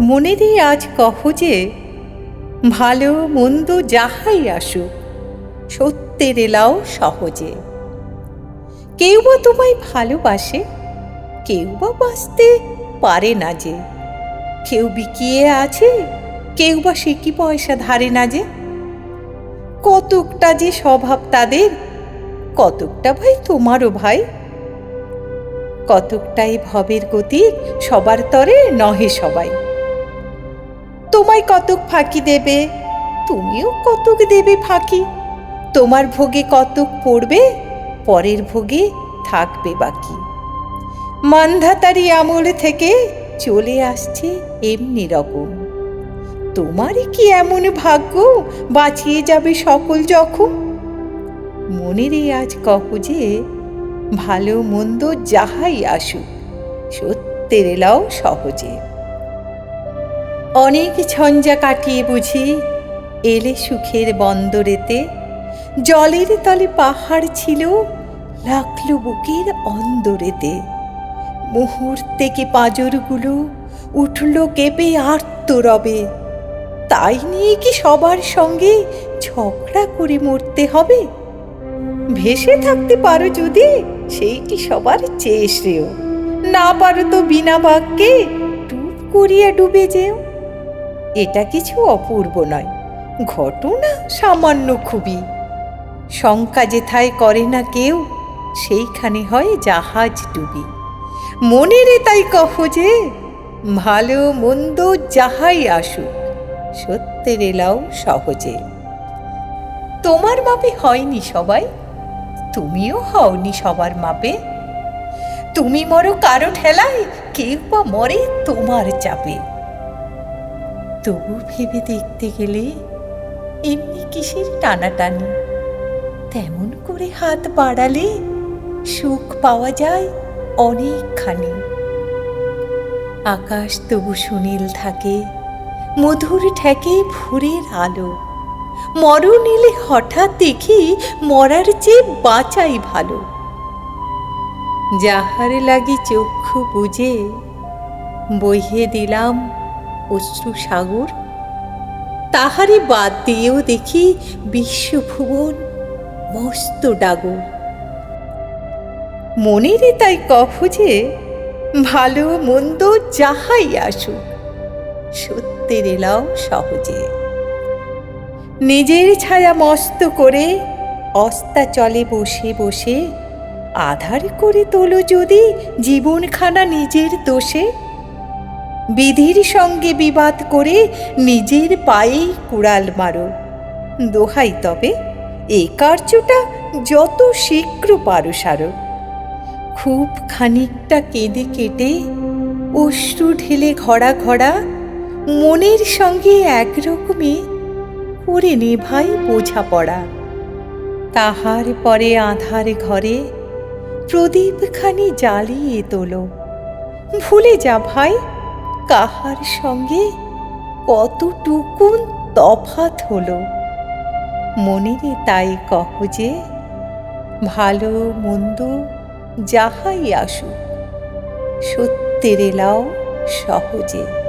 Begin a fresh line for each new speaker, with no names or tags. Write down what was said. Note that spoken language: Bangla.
মনেরই আজ কহ যে, ভালো মন্দ যাহাই আসুক, সত্যের এলাও সহজে। কেউ বা তোমায় ভালোবাসে, কেউ বা বাঁচতে পারে না যে। কেউ বিকিয়ে আছে, কেউ বা সে কি পয়সা ধারে না যে। কতকটা যে স্বভাব তাদের, কতকটা ভাই তোমারও ভাই। কতকটাই ভবের গতি সবার তরে নহে সবাই। তোমায় কতক ফাঁকি দেবে? তুমিও কতক দেবে ফাঁকি? তোমার ভোগে কতক পড়বে? পরের ভোগে থাকবে বাকি। মান্ধাতারি আমল থেকে চলে আসছে এমনি রকম। তোমারই কি এমন ভাগ্য? বাঁচিয়ে যাবে সকল জখম মনেরই আজ কহ যে, ভালো মন্দ যাহাই আসুক, সত্যের এলাও সহজে। অনেক ঝঞ্ঝা কাটিয়ে বুঝি, এলে সুখের বন্দরেতে জলের তলে পাহাড় ছিল, লাগল বুকের অন্দরেতে। মুহূর্তে কি পাঁজরগুলো উঠল কেঁপে আর্ত রবে তাই নিয়ে কি সবার সঙ্গে ঝগড়া করে মরতে হবে? ভেসে থাকতে পারো যদি, সেইটি সবার চেয়ে শ্রেয়। না পারো তো বিনা বাক্যে ডুব করিয়া ডুবে যেও। এটা কিছু অপূর্ব নয়, ঘটনা সামান্য খুবই। শঙ্কা যেথায় করে না কেউ, সেইখানে হয় জাহাজ ডুবি। মনেরে তাই কহ যে, ভালো মন্দ যাহাই আসুক সত্যের এলাও সহজে। তোমার মাপে হয়নি সবাই, তুমিও হওনি সবার মাপে। তুমি মরো কারও ঠেলায়, কেউ বা মরে তোমার চাপে। তবু ভেবে দেখতে গেলে এমনি কিসের টানাটানি? তেমন করে হাত বাড়ালে সুখ পাওয়া যায় অনেকখানি। আকাশ তবু সুনীল থাকে, মধুর ঠেকে ভোরের আলো। মরণ এলে হঠাৎ দেখি মরার চেয়ে বাঁচাই ভালো। যাহার লাগি চক্ষু বুঝে বইয়ে দিলাম অশ্রু সাগর তাহারে বাদ দিয়েও দেখি বিশ্বভুবন মস্ত ডাগর। মনেরে তাই কহ যে ভালো মন্দ যাহাই আসুক, সত্যের এলাও সহজে। নিজের ছায়া মস্ত করে অস্তা চলে বসে বসে আধার করে তোলো যদি জীবনখানা নিজের দোষে। বিধির সঙ্গে বিবাদ করে নিজের পায়েই কুড়াল মারো। দোহাই তবে এই কার্যটা যত শীঘ্র পারো সারো। খুব খানিকটা কেঁদে কেটে অশ্রু ঢেলে ঘড়া ঘড়া মনের সঙ্গে একরকমে করে নে ভাই বোঝাপড়া। তাহার পরে আধার ঘরে প্রদীপখানি জ্বালিয়ে তোলো। ভুলে যা ভাই কাহার সঙ্গে কতটুকুন তফাত হলো? মনেরে তাই কহ যে, ভালো মন্দ যাহাই আসুক, সত্যের এলাও সহজে।